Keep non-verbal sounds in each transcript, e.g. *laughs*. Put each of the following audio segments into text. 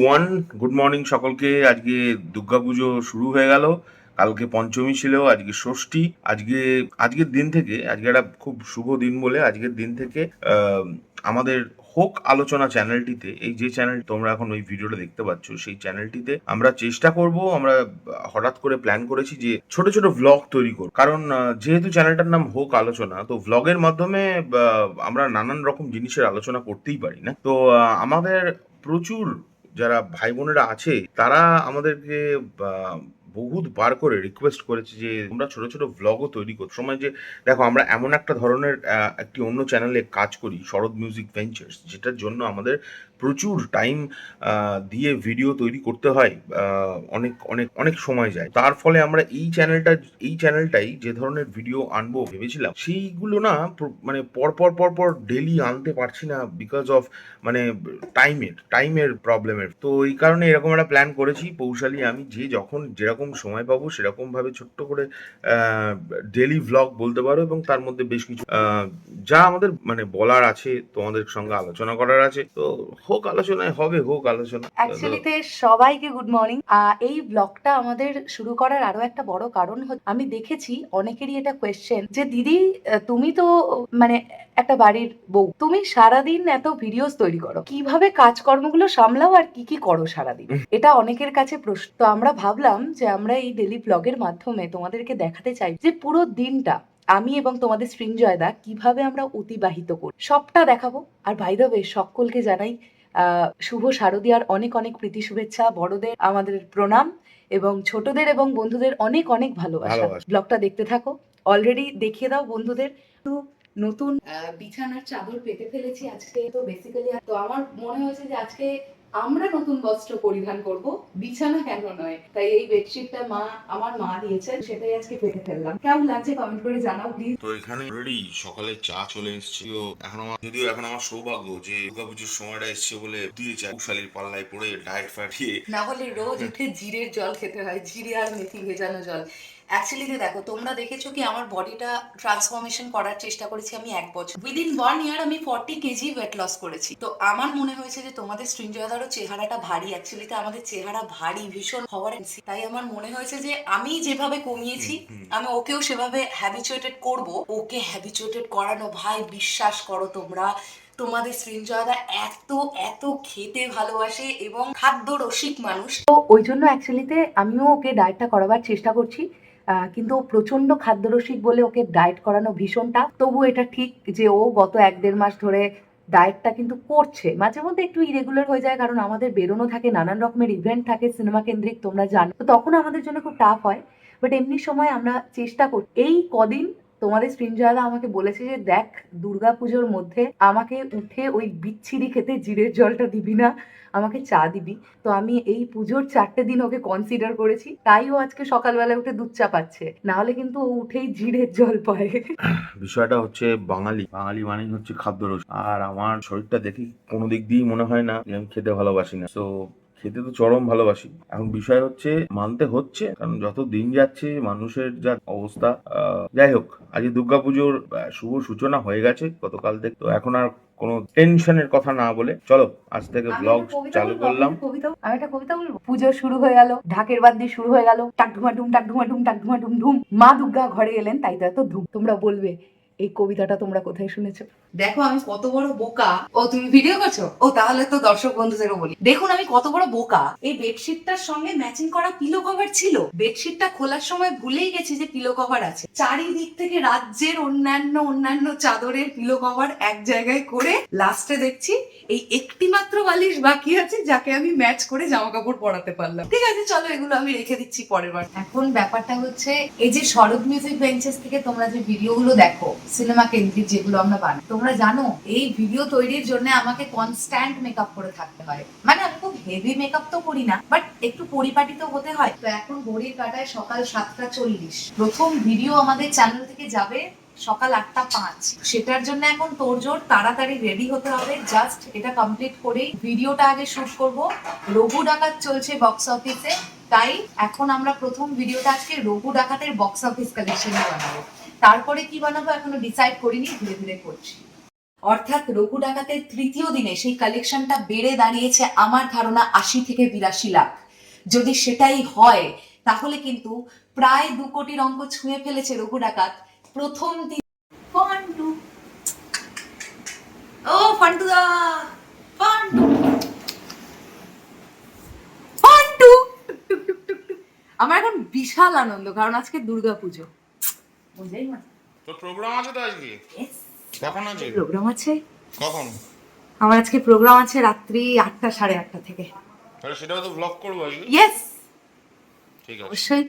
One good morning সকলকে। আজকে দুর্গাপুজো শুরু হয়ে গেল। কালকে পঞ্চমী ছিল, আজকে ষষ্ঠী। আজকে, আজকের দিন থেকে, আজকে একটা খুব শুভ দিন বলে আজকের দিন থেকে আমাদের হোক আলোচনা চ্যানেলটিতে, এই যে চ্যানেল তোমরা এখন ওই ভিডিওটা দেখতে পাচ্ছ, সেই চ্যানেলটিতে আমরা চেষ্টা করব, আমরা হঠাৎ করে প্ল্যান করেছি যে ছোট ছোট ভ্লগ তৈরি করব। কারণ যেহেতু চ্যানেলটার নাম হোক আলোচনা, তো ভ্লগের মাধ্যমে আমরা নানান রকম জিনিসের আলোচনা করতেই পারি, না? তো আমাদের প্রচুর যারা ভাই বোনেরা আছে, তারা আমাদেরকে বহুত বার করে রিকোয়েস্ট করেছে যে, তোমরা ছোট ছোট ব্লগও তৈরি করো। সময় যে, দেখো, আমরা এমন একটা ধরনের একটি অন্য চ্যানেলে কাজ করি, শরৎ মিউজিক ভেঞ্চার্স যেটার জন্য আমাদের প্রচুর টাইম দিয়ে ভিডিও তৈরি করতে হয় অনেক অনেক অনেক সময় যায়। তার ফলে আমরা এই চ্যানেলটা এই চ্যানেলটাই যে ধরনের ভিডিও আনব ভেবেছিলাম, সেইগুলো না মানে পর পর পর পর ডেলি আনতে পারছি না বিকজ অফ মানে টাইমের টাইমের প্রবলেমের তো এই কারণে এরকম একটা প্ল্যান করেছি, পৌশালি আমি, যে যখন যেরকম সময় পাবো সেরকমভাবে ছোট্ট করে ডেলি ভ্লগ বলতে পারো এবং তার মধ্যে বেশ কিছু যা আমাদের মানে বলার আছে, তোমাদের সঙ্গে আলোচনা করার আছে। তো হোক আলোচনায় হবে হোক আলোচনা অ্যাকচুয়ালিতে সবাইকে গুড মর্নিং এই ব্লগটা আমাদের শুরু করার আরও একটা বড় কারণ হচ্ছে আমি দেখেছি অনেকেরই এটা কোয়েশ্চেন যে দিদি তুমি তো মানে একটা বাড়ির বউ তুমি সারাদিন এত ভিডিওস তৈরি করো। কীভাবে কাজকর্মগুলো সামলাও আর কি কি করো সারাদিন? *laughs* এটা অনেকের কাছে প্রশ্ন। তো আমরা ভাবলাম যে আমরা এই ডেলি ব্লগের মাধ্যমে তোমাদেরকে দেখাতে চাই যে পুরো দিনটা আমি এবং তোমাদের সৃঞ্জয়দা কীভাবে আমরা অতিবাহিত করি। সবটা দেখাবো। আর ওয়ে সকলকে জানাই শুভ শারদীয়ার অনেক অনেক প্রীতি শুভেচ্ছা বড়দের আমাদের প্রণাম এবং ছোটদের এবং বন্ধুদের অনেক অনেক ভালোবাসা। ভালোবাসা। ব্লগটা দেখতে থাকো। অলরেডি দেখিয়ে দাও বন্ধুদের। তো নতুন বিছানার চাদর পেতে ফেলেছি আজকে। তো বেসিক্যালি তো আমার মনে হয়েছে যে আজকে আমরা নতুন বস্ত্র পরিধান করব বিছানা কেন নয়? তাই এই বেডশিটটা মা আমার মা দিয়েছেন সেটাই আজকে পেতে ফেললাম। কেমন লাগছে কমেন্ট করে জানাও প্লিজ তো এখানে অলরেডি সকালে চা চলে এসেছে। তো এখন আমার যদিও এখন আমার সৌভাগ্য যে দুর্গাপুজোর সময়টা এসছে বলে দিয়েছে। শালির পাল্লায় পড়ে ডায়েট ফাটিয়ে দিয়ে না হলে রোজ উঠে জিরের জল খেতে হয়। জিরে আর মেথি ভেজানো জল। অ্যাকচুয়ালি দেখো তোমরা দেখেছ কি আমার বডিটা ট্রান্সফরমেশন করার চেষ্টা করেছি আমি এক বছর। উইদিন ওয়ান ইয়ার আমি ফর্টি কেজি ওয়েট লস করেছি। তো আমার মনে হয়েছে যে তোমাদের সৃঞ্জয়দারও চেহারাটা ভারী। অ্যাকচুয়ালিতে আমাদের চেহারা ভারী ভীষণ হওয়ার তাই আমার মনে হয়েছে যে আমি যেভাবে কমিয়েছি আমি ওকেও সেভাবে হ্যাবিচুয়েটেড করব। ওকে হ্যাবিচুয়েটেড করানো ভাই বিশ্বাস করো তোমরা। তোমাদের সৃঞ্জয়দা এত এত খেতে ভালোবাসে এবং খাদ্য রসিক মানুষ। তো ওই জন্য অ্যাকচুয়ালিতে আমিও ওকে ডায়েটটা করাবার চেষ্টা করছি। কিন্তু ও প্রচণ্ড খাদ্যরসিক বলে ওকে ডায়েট করানো ভীষণটা। তবু এটা ঠিক যে ও গত এক দেড় মাস ধরে ডায়েটটা কিন্তু করছে। মাঝে মধ্যে একটু ইরেগুলার হয়ে যায় কারণ আমাদের বেরোনো থাকে, নানান রকমের ইভেন্ট থাকে সিনেমা কেন্দ্রিক, তোমরা জানো। তো তখন আমাদের জন্য খুব টাফ হয়। বাট এমনি সময় আমরা চেষ্টা করি এই কদিন তোমাদের স্ক্রিনজয়দা আমাকে বলেছে যে, দেখ, দুর্গাপুজোর মধ্যে আমাকে উঠে ওই বিচ্ছিরি খেতে জিরের জলটা দিবি না, আমাকে চা দিবি। তো আমি এই পুজোর চারটে দিন ওকে কনসিডার করেছি। তাই ও আজকে সকালবেলা উঠে দুধ চা পাচ্ছে। না হলে কিন্তু ও উঠেই জিরের জল পায়। বিষয়টা হচ্ছে বাঙালি। বাঙালি মানেই হচ্ছে খাদ্যরস আর আমার শরীরটা দেখি কোনো দিক দিয়েই মনে হয় না আমি খেতে ভালোবাসি না। তো খেতে তো চরম ভালোবাসি। এখন বিষয় হচ্ছে মানতে হচ্ছে কারণ যত দিন যাচ্ছে মানুষের যা অবস্থা যাই হোক আজকে দুর্গাপুজোর শুভ সূচনা হয়ে গেছে গতকাল থেকে। তো এখন আর কোনো টেনশনের কথা না বলে চলো আজ থেকে ব্লগ চালু করলাম। আমি একটা কবিতা আমি একটা কবিতা বলব। পুজো শুরু হয়ে গেল ঢাকের বাদ দিয়ে শুরু হয়ে গেল টাক ঢুমা ডুম টাক ঢুমা। ডুম টাক ঢুমা ডুম ঢুম মা দুর্গা ঘরে এলেন তাই তো এত ধুম তোমরা বলবে এই কবিতাটা তোমরা কোথায় শুনেছো? দেখো, আমি কত বড় বোকা। ও, তুমি ভিডিও করছ? ও, তাহলে তো দর্শক বন্ধুদেরও বলি। দেখুন, আমি কত বড় বোকা। এই বেডশিটটার সঙ্গে ম্যাচিং করা পিলো কভার ছিল। বেডশিটটা খোলার সময় ভুলেই গেছি যে পিলো কভার আছে। চারিদিক থেকে রাজ্যের অন্যান্য অন্যান্য চাদরের পিলো কভার এক জায়গায় করে লাস্টে দেখছি, এই একটি মাত্র বালিশ বাকি আছে যাকে আমি ম্যাচ করে জামা কাপড় পরাতে পারলাম। ঠিক আছে, চলো, এগুলো আমি রেখে দিচ্ছি পরের বার। এখন ব্যাপারটা হচ্ছে, এই যে শরৎ মিউজিক বেঞ্চেস থেকে তোমরা যে ভিডিওগুলো দেখো সিনেমা কেন্দ্রিক যেগুলো আমরা বানাই। তোমরা জানো, এই ভিডিও তৈরির জন্য আমাকে কনস্ট্যান্ট মেকআপ করে থাকতে হয়। মানে আমি খুব হেভি মেকআপ তো করি না বাট একটু পরিপাটি তো হতে হয়। তো এখন ঘড়ির কাটায় সকাল সাতটা চল্লিশ। প্রথম ভিডিও আমাদের চ্যানেল থেকে যাবে সকাল আটটা পাঁচ। সেটার জন্য এখন তোরজোর তাড়াতাড়ি রেডি হতে হবে। জাস্ট এটা কমপ্লিট করেই ভিডিওটা আগে শুট করব। রঘু ডাকাত চলছে বক্স অফিসে তাই এখন আমরা প্রথম ভিডিওটা আজকে রঘু ডাকাতের বক্স অফিস কালেকশন বানাবো। তারপরে কি বানাবো এখনও ডিসাইড করিনি, ধীরে ধীরে করছি। অর্থাৎ রঘু ডাকাতের তৃতীয় দিনে সেই কালেকশনটা বেড়ে দাঁড়িয়েছে আমার ধারণা আশি থেকে বিরাশি লাখ। যদি সেটাই হয়, তাহলে কিন্তু প্রায় দু কোটির অঙ্ক ছুঁয়ে ফেলেছে রঘু ডাকাত প্রথম দিন। ফান্টু। ও ফান্টু দা, ফান্টু। আমার এখন বিশাল আনন্দ, কারণ আজকে দুর্গা পুজো বুঝলেই না। তোর প্রোগ্রাম আছে তো আজকে? কখন আছে? প্রোগ্রাম আছে? কখন? আমার আজকে প্রোগ্রাম আছে রাত্রি আটটা সাড়ে আটটা থেকে। তাহলে সেটাও তো ব্লগ করব আজকে? ইয়েস ঠিক আছে। অবশ্যই।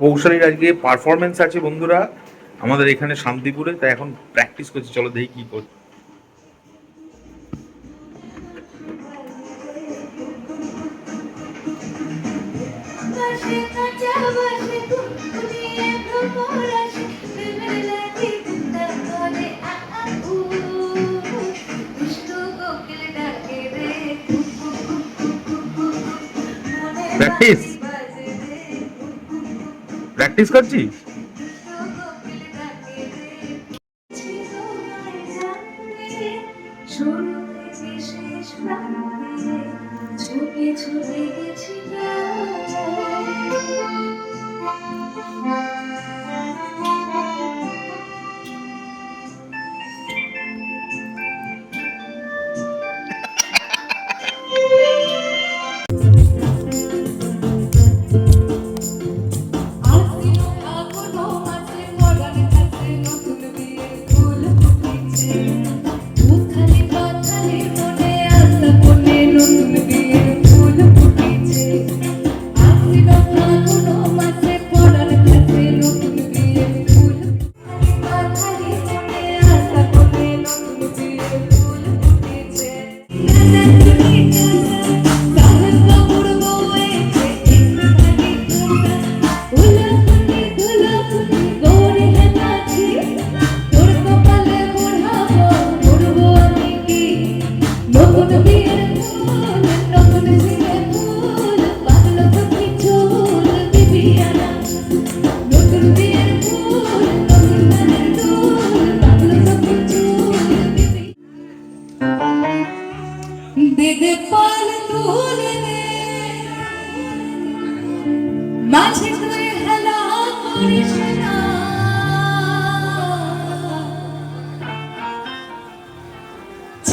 পৌষালির আজকে পারফরমেন্স আছে বন্ধুরা। আমাদের এখানে শান্তিপুরে তাই এখন প্র্যাকটিস করছি। চলো দেখি কি করছি বাসে কাঁচা বাসে শেষ করছিস ছুটে ছুটে গেছি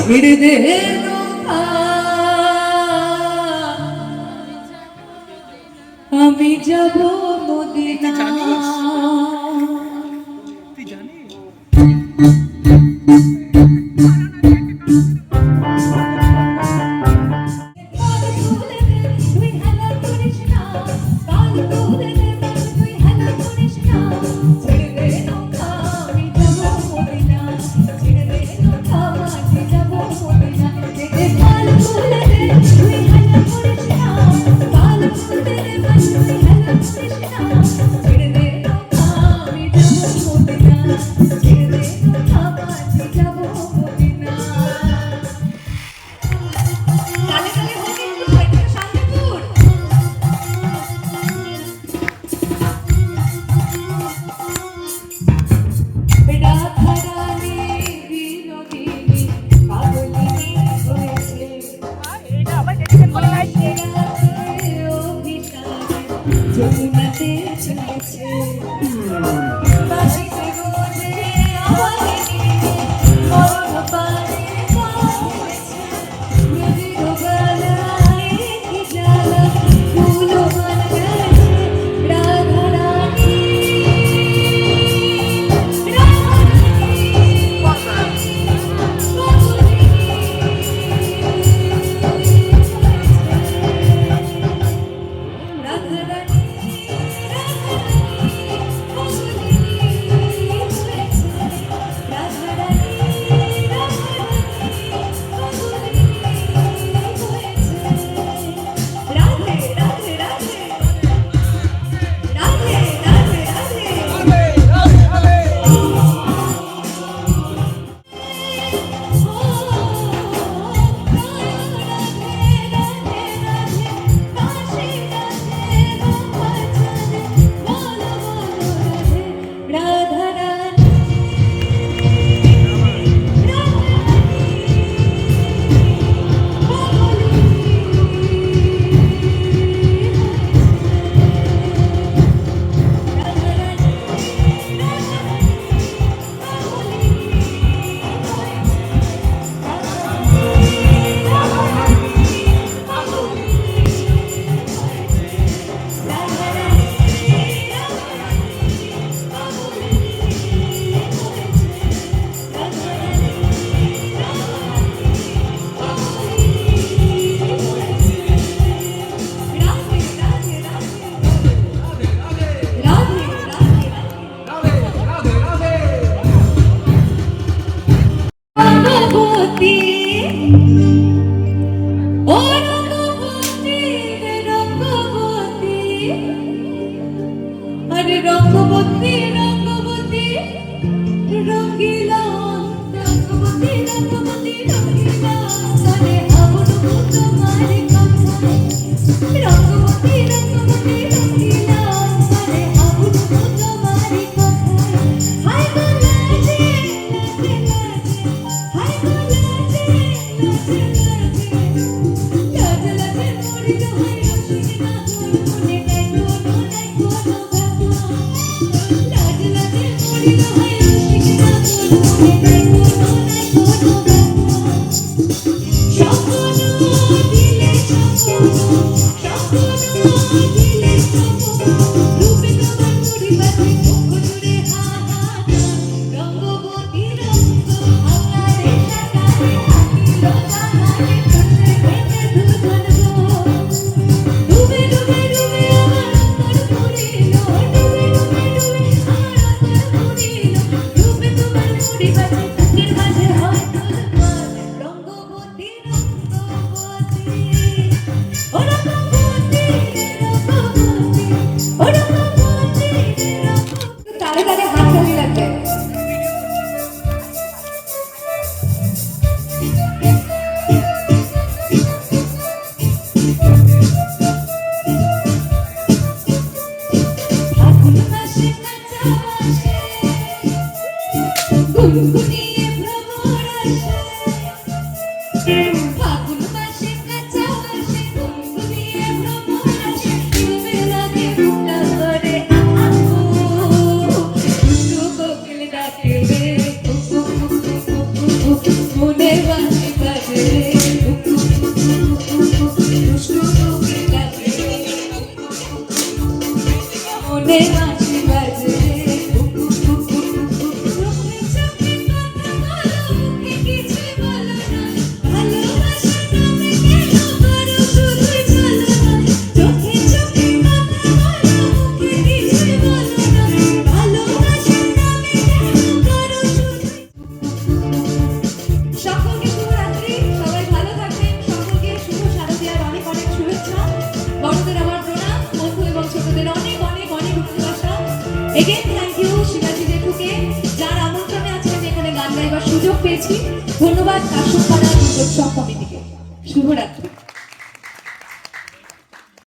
ছেড়ে দে। আমি যাব যমুনাতে চলেছে